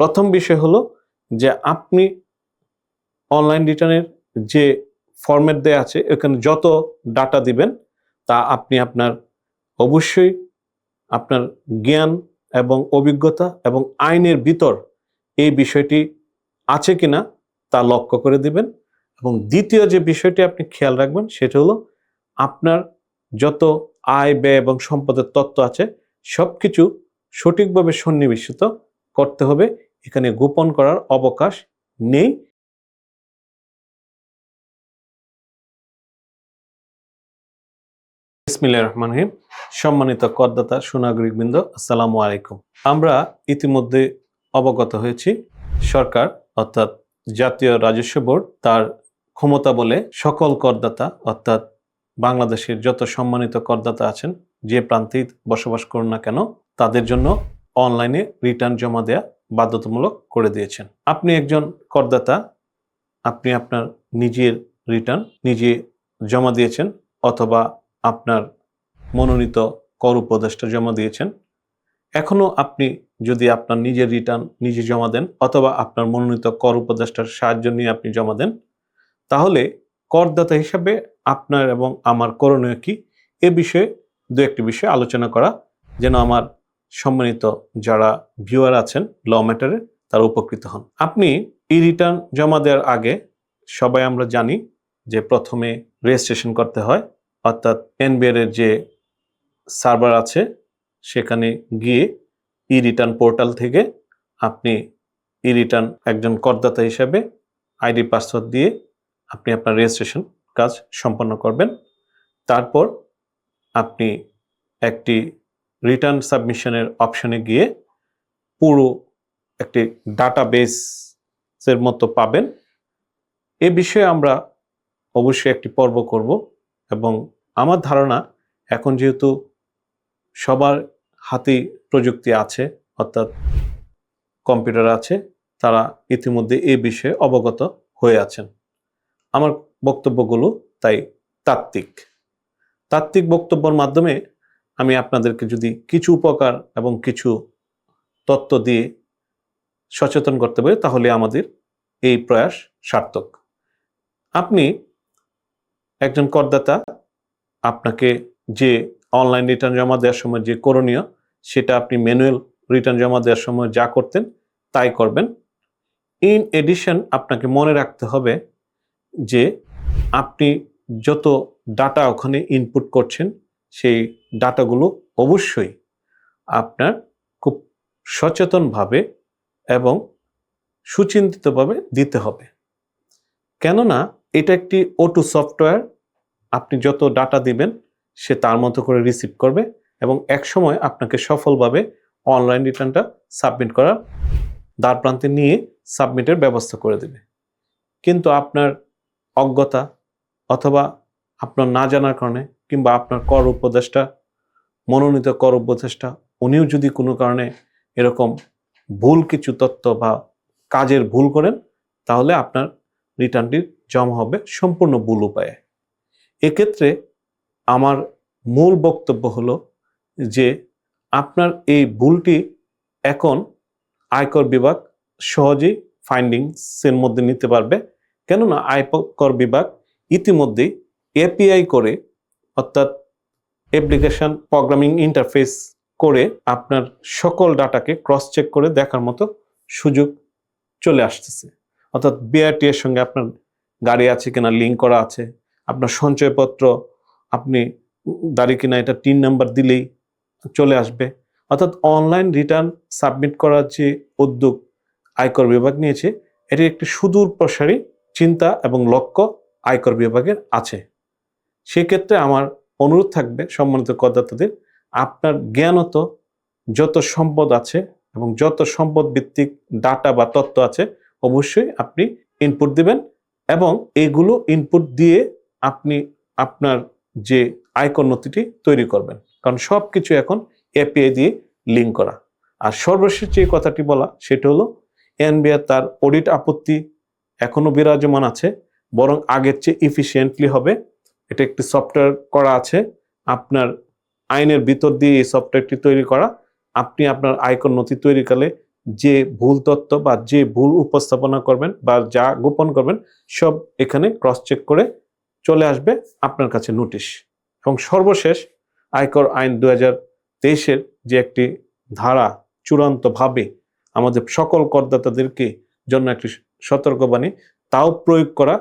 প্রথম বিষয় হলো যে আপনি অনলাইন রিটার্নের যে ফরম্যাট দেয়া আছে এখানে যত ডাটা দিবেন, তা আপনি আপনার অবশ্যই আপনার জ্ঞান এবং অভিজ্ঞতা এবং আইনের ভিতর এই বিষয়টি আছে কিনা তা লক্ষ্য করে দিবেন। এবং দ্বিতীয় যে বিষয়টি আপনি খেয়াল রাখবেন, সেটা হলো আপনার যত আয়, ব্যয় এবং সম্পদের তত্ত্ব আছে সব কিছু সঠিকভাবে সন্নিবেশিত করতে হবে। এখানে গোপন করার অবকাশ নেই। সম্মানিত করদাতা, সুনাগরিকবৃন্দ, আসসালামু আলাইকুম। আমরা ইতিমধ্যে অবগত হয়েছি, সরকার অর্থাৎ জাতীয় রাজস্ব বোর্ড তার ক্ষমতা বলে সকল করদাতা অর্থাৎ বাংলাদেশের যত সম্মানিত করদাতা আছেন, যে প্রান্তেই বসবাস করুন না কেন, তাদের জন্য অনলাইনে রিটার্ন জমা দেয়া বাধ্যতামূলক করে দিয়েছেন। আপনি একজন করদাতা, আপনি আপনার নিজের রিটার্ন নিজে জমা দিয়েছেন অথবা আপনার মনোনীত কর উপদেষ্টা জমা দিয়েছেন। এখনও আপনি যদি আপনার নিজের রিটার্ন নিজে জমা দেন অথবা আপনার মনোনীত কর উপদেষ্টার সাহায্য নিয়ে আপনি জমা দেন, তাহলে করদাতা হিসাবে আপনার এবং আমার করণীয় কি? এ বিষয়ে দু একটি বিষয়ে আলোচনা করা যেন আমার সম্মানিত যারা ভিউয়ার আছেন ল ম্যাটারে তারা উপকৃত হন। আপনি ই রিটার্ন জমা দেওয়ার আগে সবাই আমরা জানি যে প্রথমে রেজিস্ট্রেশন করতে হয়, অর্থাৎ এনবিআর এর যে সার্ভার আছে, সেখানে গিয়ে ই রিটার্ন পোর্টাল থেকে আপনি ই রিটার্ন একজন করদাতা হিসেবে আইডি পাসওয়ার্ড দিয়ে আপনি আপনার রেজিস্ট্রেশন কাজ সম্পন্ন করবেন। তারপর আপনি একটি রিটার্ন সাবমিশনের অপশনে গিয়ে পুরো একটি ডাটা বেসের মতো পাবেন। এ বিষয়ে আমরা অবশ্যই একটি পর্ব করব এবং আমার ধারণা এখন যেহেতু সবার হাতেই প্রযুক্তি আছে, অর্থাৎ কম্পিউটার আছে, তারা ইতিমধ্যে এ বিষয়ে অবগত হয়ে আছেন। আমার বক্তব্যগুলো তাই তাত্ত্বিক। তাত্ত্বিক বক্তব্যর মাধ্যমে আমি আপনাদেরকে যদি কিছু উপকার এবং কিছু তত্ত্ব দিয়ে সচেতন করতে পারি, তাহলে আমাদের এই প্রয়াস সার্থক। আপনি একজন করদাতা, আপনাকে যে অনলাইন রিটার্ন জমা দেওয়ার সময় যে করণীয়, সেটা আপনি ম্যানুয়াল রিটার্ন জমা দেওয়ার সময় যা করতেন, তাই করবেন। ইন এডিশন আপনাকে মনে রাখতে হবে যে আপনি যত ডাটা ওখানে ইনপুট করছেন, সেই ডাটাগুলো অবশ্যই আপনার খুব সচেতনভাবে এবং সুচিন্তিতভাবে দিতে হবে। কেননা এটা একটি ওটু সফটওয়্যার আপনি যত ডাটা দিবেন সে তার মতো করে রিসিভ করবে এবং এক সময় আপনাকে সফলভাবে অনলাইন রিটার্নটা সাবমিট করার দ্বার প্রান্তে নিয়ে সাবমিটের ব্যবস্থা করে দেবে। কিন্তু আপনার অজ্ঞতা অথবা আপনার না জানার কারণে কিংবা আপনার কর উপদেষ্টা মনোনীত কর উপদেষ্টা, উনিও যদি কোনো কারণে এরকম ভুল কিছু তথ্য বা কাজের ভুল করেন, তাহলে আপনার রিটার্নটি জমা হবে সম্পূর্ণ ভুল উপায়ে। এক্ষেত্রে আমার মূল বক্তব্য হলো যে আপনার এই ভুলটি এখন আয়কর বিভাগ সহজেই ফাইন্ডিংসের মধ্যে নিতে পারবে। কেননা আয়কর বিভাগ ইতিমধ্যেই এপিআই করে, অর্থাৎ অ্যাপ্লিকেশন প্রোগ্রামিং ইন্টারফেস করে আপনার সকল ডাটাকে ক্রস চেক করে দেখার মতো সুযোগ চলে আসতেছে। অর্থাৎ বিআরটি এর সঙ্গে আপনার গাড়ি আছে কিনা লিঙ্ক করা আছে, আপনার সঞ্চয়পত্র, আপনি দাঁড়ি কিনা, এটা তিন নাম্বার দিলেই চলে আসবে। অর্থাৎ অনলাইন রিটার্ন সাবমিট করার যে উদ্যোগ আয়কর বিভাগ নিয়েছে, এটি একটি সুদূর প্রসারী, চিন্তা এবং লক্ষ্য আয়কর বিভাগের আছে। সেক্ষেত্রে আমার অনুরোধ থাকবে সম্মানিত করদাতাদের, আপনার জ্ঞানত যত সম্পদ আছে এবং যত সম্পদ ভিত্তিক ডাটা বা তথ্য আছে, অবশ্যই আপনি ইনপুট দিবেন এবং এগুলো ইনপুট দিয়ে আপনি আপনার যে আয়কর নথিটি তৈরি করবেন। কারণ সব কিছু এখন এপিআই দিয়ে লিঙ্ক করা। আর সর্বশেষ যে কথাটি বলা, সেটা হলো এনবিআর তার অডিট আপত্তি এখনও বিরাজমান আছে, বরং আগের চেয়ে ইফিসিয়েন্টলি হবে। এটা একটি সফটওয়্যার করা আছে। আপনার আইনের ভিতর দিয়ে এই সফটওয়্যারটি তৈরি করা। আপনি আপনার আয়কর নথি তৈরিকালে যে ভুল তথ্য বা যে ভুল উপস্থাপনা করবেন বা যা গোপন করবেন, সব এখানে ক্রস চেক করে চলে আসবে আপনার কাছে নোটিশ এবং সর্বশেষ আয়কর আইন দু হাজার তেইশের যে একটি ধারা চূড়ান্তভাবে আমাদের সকল করদাতাদেরকে জন্য একটি সতর্কবাণী, তাও প্রয়োগ করা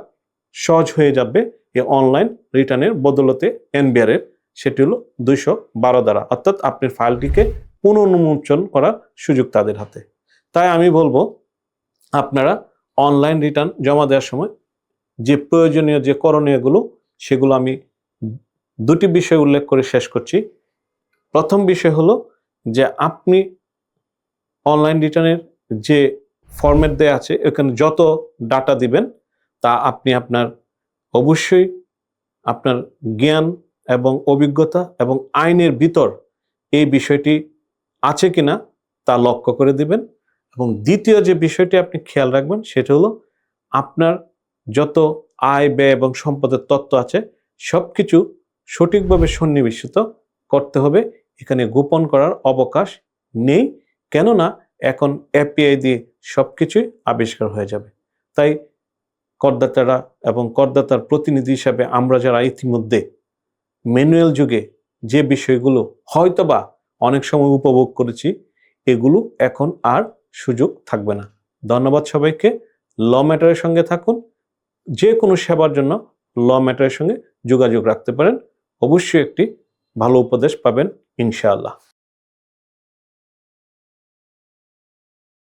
সহজ হয়ে যাবে। এই অনলাইন রিটার্নের বদলতে এনবিআর এর, সেটি হলো দুইশো বারো দ্বারা। অর্থাৎ আপনার ফাইলটিকে পুনর্মোচন করার সুযোগ তাদের হাতে। তাই আমি বলব, আপনারা অনলাইন রিটার্ন জমা দেওয়ার সময় যে প্রয়োজনীয় যে করণীয়গুলো, সেগুলো আমি দুটি বিষয় উল্লেখ করে শেষ করছি। প্রথম বিষয় হলো যে আপনি অনলাইন রিটার্নের যে ফরম্যাট দেয়া আছে এখানে যত ডাটা দিবেন, তা আপনি আপনার অবশ্যই আপনার জ্ঞান এবং অভিজ্ঞতা এবং আইনের ভিতর এই বিষয়টি আছে কিনা তা লক্ষ্য করে দিবেন। এবং দ্বিতীয় যে বিষয়টি আপনি খেয়াল রাখবেন সেটা হলো আপনার যত আয় ব্যয় এবং সম্পদের তত্ত্ব আছে সব কিছু সঠিকভাবে সন্নিবেশিত করতে হবে। এখানে গোপন করার অবকাশ নেই, কেননা এখন এপিআই দিয়ে সব কিছুই আবিষ্কার হয়ে যাবে। তাই করদাতারা এবং করদাতার প্রতিনিধি হিসাবে আমরা যারা ইতিমধ্যে ম্যানুয়াল যুগে যে বিষয়গুলো হয়তোবা অনেক সময় উপভোগ করেছি, এগুলো এখন আর সুযোগ থাকবে না। ধন্যবাদ সবাইকে। ল ম্যাটারের সঙ্গে থাকুন। যে কোনো সেবার জন্য ল ম্যাটারের সঙ্গে যোগাযোগ রাখতে পারেন। অবশ্যই একটি ভালো উপদেশ পাবেন, ইনশাআল্লাহ।